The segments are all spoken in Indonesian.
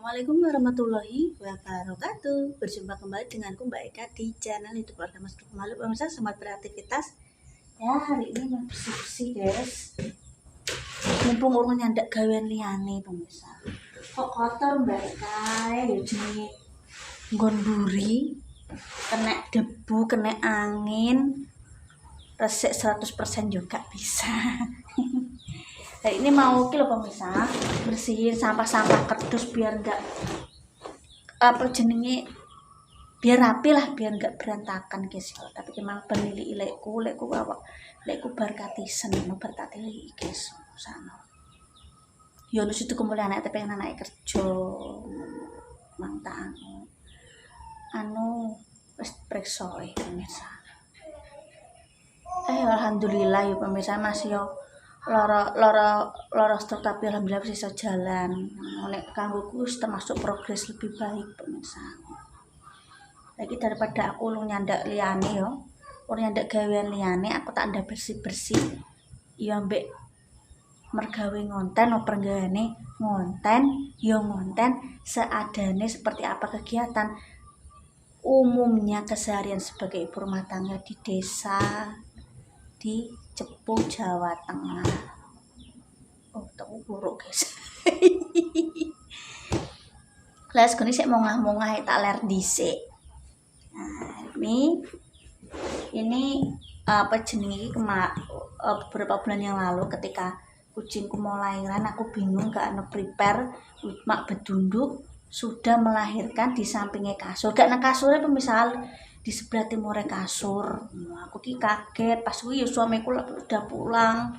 Assalamualaikum warahmatullahi wabarakatuh. Berjumpa kembali denganku Mbak Eka di channel YouTube keluarga Mas Malu. Pemirsa semangat beraktivitas. Ya hari ini mau bersih-bersih guys. Mumpung urung nyandak gawean liyane pemirsa. Kok kotor Mbak Eka? Ya jenenge nggon buri Kena debu, kena angin. Resik 100% juga bisa Nah, ini mau kilo pemirsa bersihin sampah-sampah kerdus biar enggak apa jenenge biar rapi lah biar enggak berantakan guys. Tapi memang penili ilekku lekku apa? Lekku barkatisen no bertatili guys. Sana. Ya lu situ kemudian anak tapi pengen anak kerja. Mantang anu wis periksa eh pemirsa eh alhamdulillah ya pemirsa masih yo loro loro loro stok tapi alhamdulillah bisa jalan. Nek kanggoku termasuk progres lebih baik pemirsa. Lagi daripada aku lu nyandak liane yo. Lu nyandak gawean liane aku tak ada bersih bersih ya ambek mergawe ngonten oper ngonten yo ngonten seadane seperti apa kegiatan umumnya keseharian sebagai ibu rumah tangga di desa di Cepu Jawa Tengah. Oh tahu buruk guys. Kelas gini sih mongah-mongah tak ler dhisik. Nah, ini ini apa jenis kema uh, beberapa bulan yang lalu ketika kucingku mau lahiran aku bingung gak ada prepare mak bedunduk sudah melahirkan di sampingnya kasur. Gak na kasurnya pemisal di sebelah timur kasur nah, aku ki kaget. Pas kuwi suamiku udah pulang.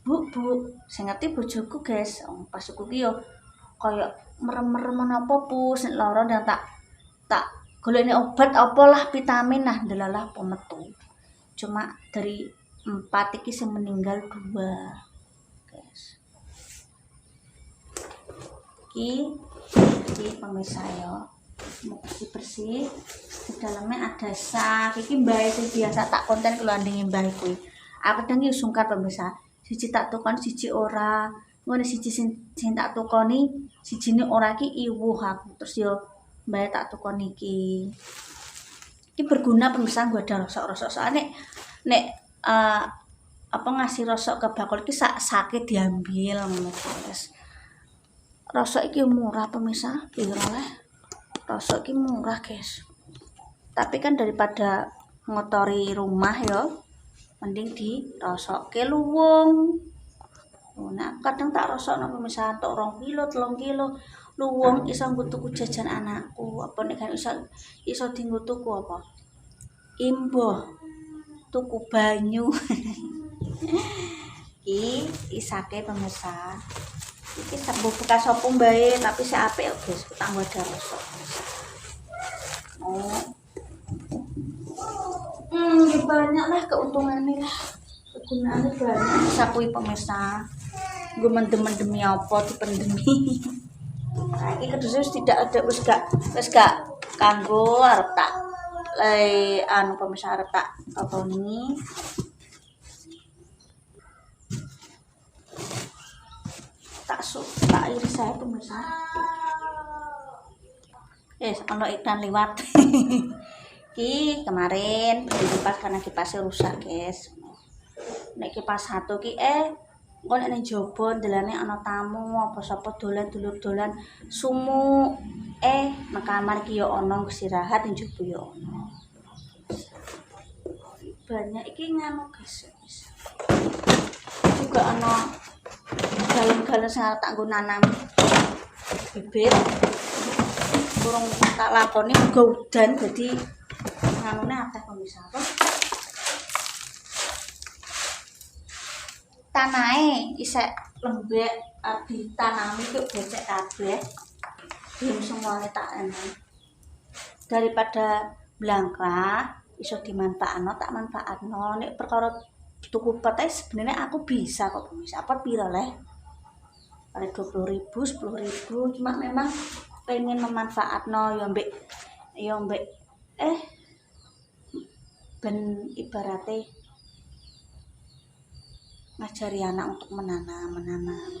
Bu bu saya ngerti bojoku guys. Oh, pas aku ki yo kayak merem-merem apa pu sen lara dan tak tak golekne obat apalah vitamin. Nah delalah pemetu cuma dari empat iki sing meninggal dua. Guys. Ki di pemirsa yo mau bersih di dalamnya ada sak iki itu biasa tak konten kalau andingin mbak kuwi aku kadang yo pemirsa siji tak tukon siji ora. Ngono siji sing, sing tak tukoni ne ora ki iwuh aku. Terus yo mbak tak tukoni iki. Ini berguna pemirsa gue ada rosok-rosok. Soalnya nek uh, apa ngasih rosok ke bakul iki sak sakit diambil ngono rosok iki murah pemirsa piro lah rosok ki murah guys. Tapi kan daripada ngotori rumah yo mending di rosok ke luwung. Oh, nah kadang tak rosok nopo misalnya tok rong kilo telung kilo luwung iso tuku jajan anakku. Apa nih kan iso iso tinggu tuku apa? Imbo tuku banyu. Iki isake pemirsa iki sabuk bekas opo mbae tapi si apik guys tak ada rosok oh. Hmm ya banyak lah keuntungannya lah. Kegunaannya banyak. Bisa kui pemirsa. Gue mendem demi apa di pandemi nah, ini kedua tidak ada wis gak gak kanggo arep tak anu pemirsa arep tak apa ini tak iris saya pemirsa eh ono iklan lewat ki kemarin kipas karena kipasnya rusak guys. Nek kipas satu ki eh kok nek jobo delane ana tamu apa sapa dolan dulur dolan sumu eh nang kamar ki yo ana istirahat ning jobo yo ana banyak iki nganu guys juga ana galon-galon sing tak nggo nanam bibit. Kurang tak lakoni uga udan jadi nganune akeh pemirsa apa tanahe isek lembek ditanami kok becek kabeh. Belum semuanya tak enak daripada blangkrah iso dimanfaatno tak manfaatno. Nek perkara tuku pot sebenarnya aku bisa kok pemirsa apa piro leh ada dua puluh ribu sepuluh ribu cuma memang pengen memanfaatno ya mbek ya mbek eh ben ibaratnya ngajari anak untuk menanam menanam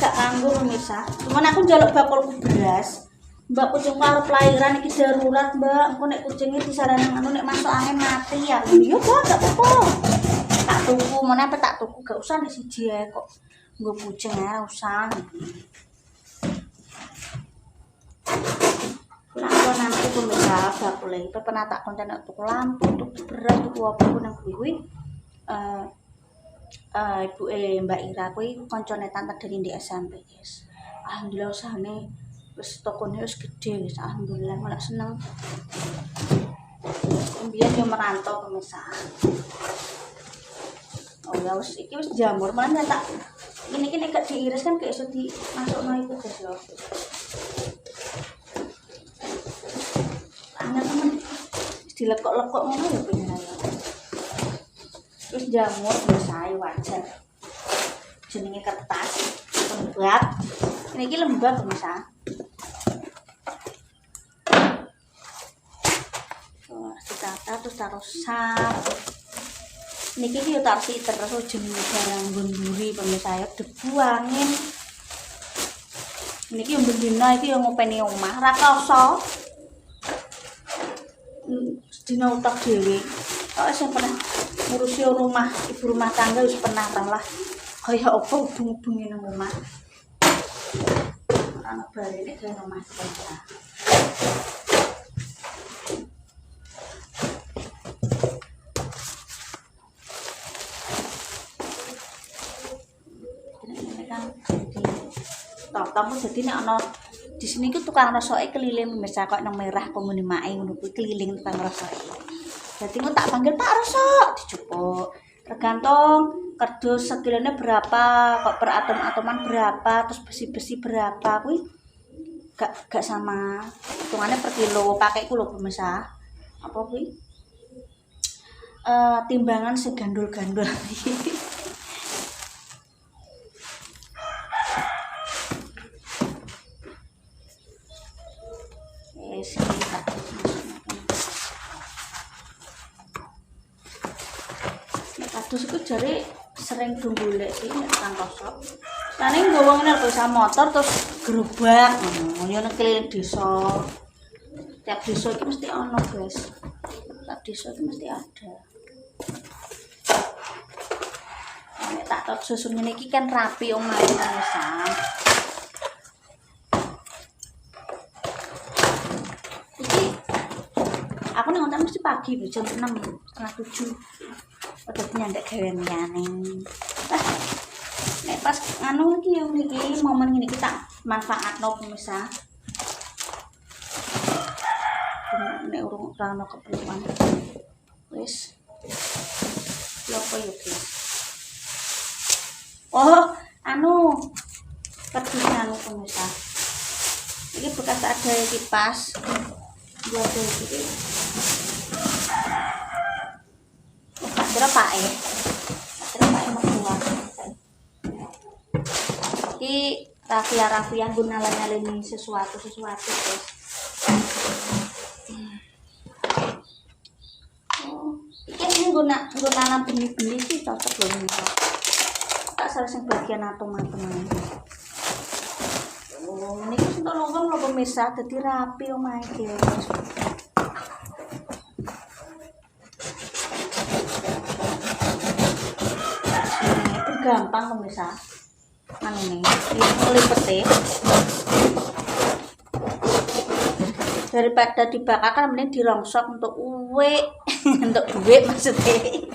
gak kanggo pemirsa. Cuman aku njaluk bakulku beras. Mbak kucing arep lahiran iki darurat, Mbak. Engko nek kucingnya disarani anu nek masuk angin mati ya. Iya, Mbak, gak apa-apa. Tuku, mana apa tak tuku gak usah nek siji ae kok. Nggo kucing ya usah. Lampu nanti pemirsa bakul itu pernah tak konten tuku lampu, tuku beras, tuku apa pun yang kuwi. Eh eh ibu eh Mbak Ira kuwi koncone tante dari di SMP, guys. Alhamdulillah usahane wis tokone wis gede wis alhamdulillah malah seneng. Kemudian yo merantau pemirsa. Ya wis iki wis jamur malah tak ini kini gak diiris kan kayak iso masuk iku guys loh. Angel temen wis dilekok-lekok ngono ya pengen. Terus jamur biasa ae wajar. Jenenge kertas lembab. Ini iki lembab pemirsa. Wah, ditata terus taruh sap. Niki iki yo tak sih terus jenenge barang gonduri pemirsa ya debu angin. Niki yang bendina iki yang ngopeni omah ra krasa. Sedina utak dhewe. Kok sing pernah ngurusi rumah ibu rumah tangga wis pernah tang lah. Kaya apa ubung-ubunge nang omah. Ana bare kaya omah saja. Totong jadi nek ana di sini ku tukang rosoke keliling pemirsa kok nang merah ngono kuwi keliling tukang rosoke. Jadi mau tak panggil Pak Rosok dijupuk. Tergantung kerdus segilanya berapa, kok per atom-atoman berapa, terus besi-besi berapa kuwi gak gak sama. Hitungannya per kilo pakai ku lho pemirsa apa kuwi? Eh timbangan segandul-gandul iku jare sering dunggulek sih nek kang kosok. Tane nggawa ngene sama motor terus gerobak ngono. Ya nek keliling desa. Tiap desa iki mesti ana, Guys. Tiap desa iki mesti ada. Nek tak tot susun ngene iki kan rapi omahe pemirsa. Iki aku ning ngono mesti pagi jam 6 setengah 7. Nyandek gawean liyane. Lah, nek pas anu iki yo iki momen ngene iki tak manfaatno pemirsa. Nek urung ora ono keperluan. Wis. Apa yo, guys. Oh, anu kerdus anu pemirsa. Ini bekas ada kipas. Buat iki. Oh, tak kira Pak eh. Tak kira Pak eh mau keluar. Iki rafia-rafia guna nyalini sesuatu sesuatu guys. Oh, iki ini guna guna nanam benih-benih sih cocok loh ini. Tak salah yang bagian atom-atom ini. Oh, ini kan untuk logam lo pemirsa, jadi rapi oh my guys. Gampang pemirsa. Anu nih, ini. Ngelipet daripada dibakar kan mending dirongsok untuk uwe untuk duit maksudnya.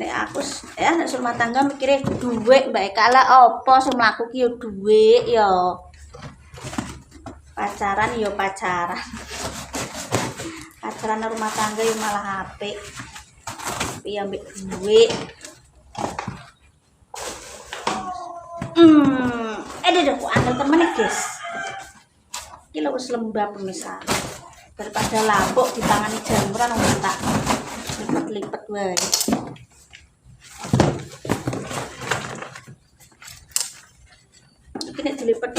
Nek aku ya nek rumah tangga mikirnya duit mbak Eka lah apa sing mlaku ki yo duit yo. Pacaran yo pacaran. Pacaran rumah tangga yo malah HP tapi ambek duit hmm eh deh aku angkat temen nih guys? Ini lo lembab pemirsa daripada lapuk di tangan jamuran wong tak? Lipet-lipet wae. Ini dilipet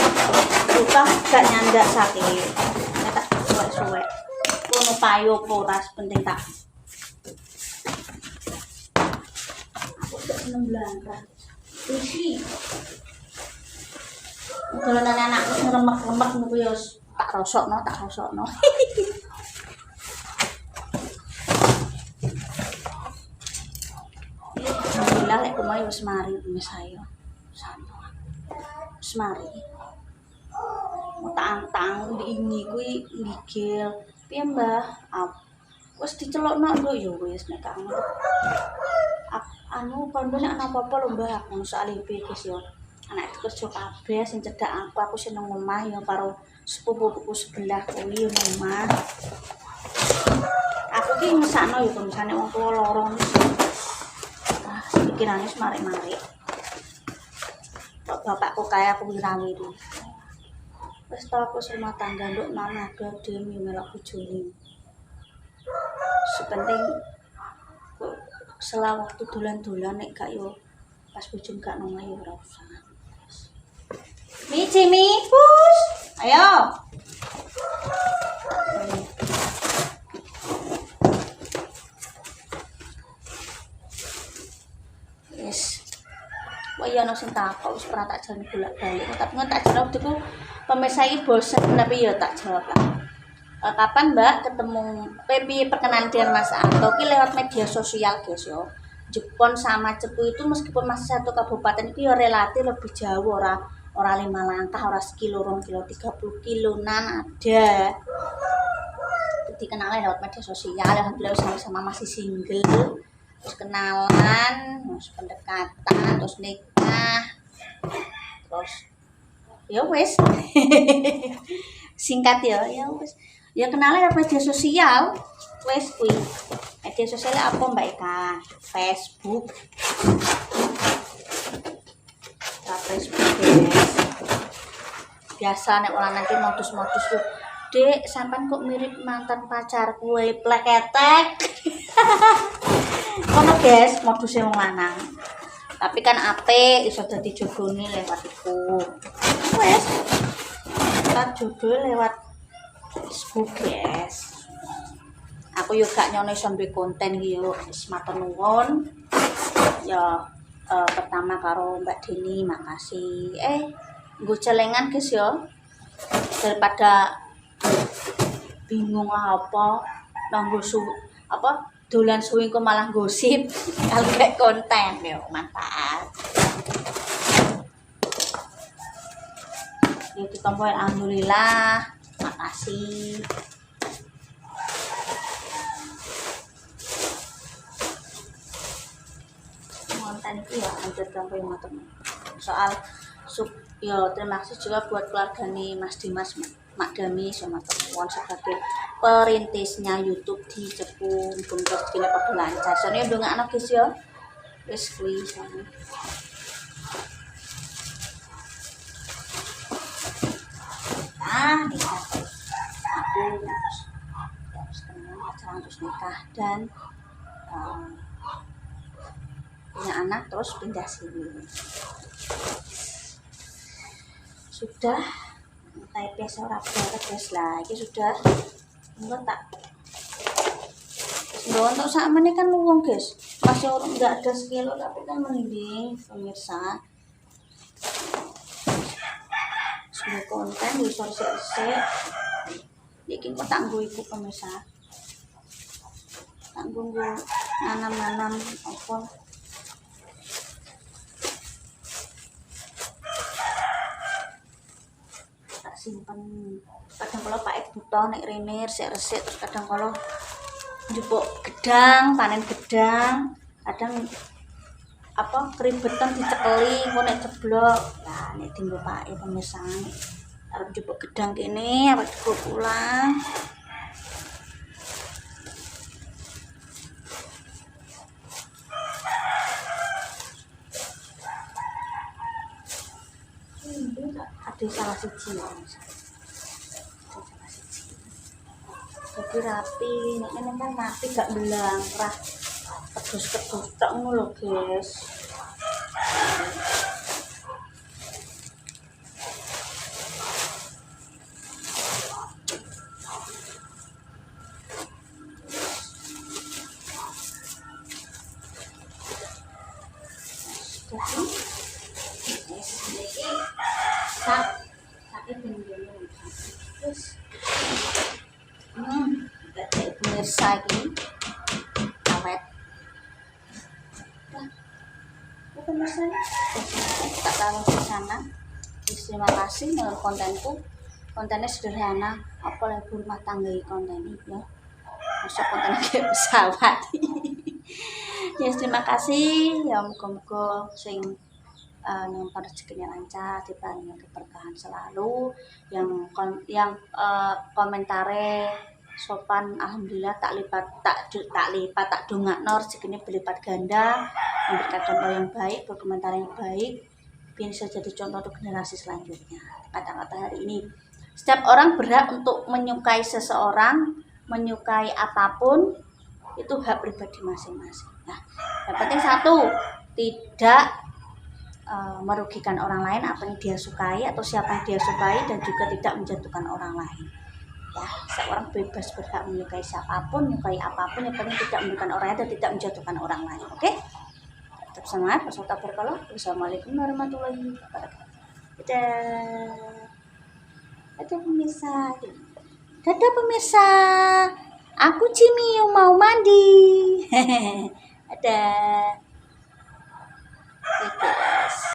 buka gak nyandak sakit tak suwek-suwek. Kono payo poras penting tak seneng belangkah Isi. Dolanan anakku sing remek-remek niku ya wis tak rosokno, tak rosokno. Alhamdulillah lek kumaha wis mari mes saya. Santo. Wis mari. Tang-tang diingi kuwi nggigil. Piye Mbah? Wis dicelokno lho ya wis nek. Anu kondo nek ana apa-apa lho Mbah aku soal iki guys ya. Anak kerja kabeh sing cedhak aku aku seneng omah ya karo sepupuku sebelah kuwi nang omah. Aku ki ngesakno ya misalnya wong tuwa loro Ah, pikirane wis mari-mari. Kok bapakku kaya aku wirawiri. Wis tau aku rumah tangga nduk mama ada dhewe melok bojone. Sepenting setelah waktu dolan-dolan nek gak yo pas bojone gak nang omah yo ora usah. Mi Cimi, pus. Ayo. Yes. Wah iya ono sing takok wis pernah tak jalan bolak-balik tapi kan tak jawab itu pemirsa iki bosen tapi ya tak jawab lah. Eh, kapan Mbak ketemu Pepi perkenalan dengan Mas Anto? Ki lewat media sosial guys yo. Jepun sama Cepu itu meskipun masih satu kabupaten itu relatif lebih jauh. Ora ora lima langkah ora sekilo rong kilo tiga puluh kilonan ada. Jadi kenalnya lewat media sosial alhamdulillah sama-sama masih single. Terus kenalan terus pendekatan terus nikah. Terus ya wes singkat ya. Ya wes ya kenalnya lewat media sosial. Wes kuy media sosial apa mbak Eka? Facebook. Nah, Facebook guys. Biasa nek orang nanti modus-modus tuh dek sampan kok mirip mantan pacar kue pleketek kono guys modusnya wong lanang. Tapi kan ape iso dadi jodone lewat iku. Wes kita jodoh lewat guys aku juga gak nyono konten iki yo wis ya eh, pertama karo Mbak Dini makasih. Eh gue celengan guys yo daripada bingung apa. Nanggo su apa dolan suwi kok malah gosip kalau kayak konten. Yo mantap ya ditompo alhamdulillah makasih. Konten itu ya hancur sampai motor soal sub ya terima kasih juga buat keluarga nih Mas Dimas Mak Dami sama teman sebagai perintisnya YouTube di Cepu pun rezekine padha lancar soalnya udah nggak anak guys wis kuwi ah nikah aku terus terus kenal pacaran terus nikah dan eh, punya anak terus pindah sini. Sudah type seorang beres lagi sudah enggak tak. Bawa untuk sama ini kan luang guys. Masih orang nggak ada sekilo tapi kan mending pemirsa sebuah konten di sosial bikin kok tangguh iku pemirsa? Tangguh gue nanam-nanam apa? Tak simpen. Kadang kalau pakai buta nek rene resik-resik terus kadang kalau njupuk gedang panen gedang kadang apa keribetan dicekeli kok nek jeblok nek tinggal pakai pemirsa arep njupuk gedang kene apa dibawa pulang ada salah siji ya jadi rapi ini kan rapi gak belang rah kedus kedus tak ngono lho guys hmm pemirsa ini awet pemirsa tak taruh di sana terima kasih menurut kontenku kontennya sederhana apa lagi rumah tangga konten ini ya masuk konten kayak pesawat ya terima kasih. Ya muka-muka sing uh, yang rezekinya lancar diparingi keberkahan selalu. Yang kon yang uh, komentare sopan alhamdulillah tak lipat tak tak lipat tak dongakno rezekinya berlipat ganda. Memberikan contoh yang baik berkomentar yang baik. Bisa jadi contoh untuk generasi selanjutnya. Kata-kata hari ini. Setiap orang berhak untuk menyukai seseorang menyukai apa pun itu hak pribadi masing-masing. Nah yang penting satu tidak eh, merugikan orang lain apa yang dia sukai atau siapa yang dia sukai dan juga tidak menjatuhkan orang lain. Ya seorang bebas berhak menyukai siapa pun menyukai apa pun yang penting tidak merugikan orang lain dan tidak menjatuhkan orang lain oke? Tetap semangat berserta berkala wassalamualaikum warahmatullahi wabarakatuh. Dadah. Dadah pemirsa. Dadah pemirsa aku Cimiu mau mandi dadah Oke, guys.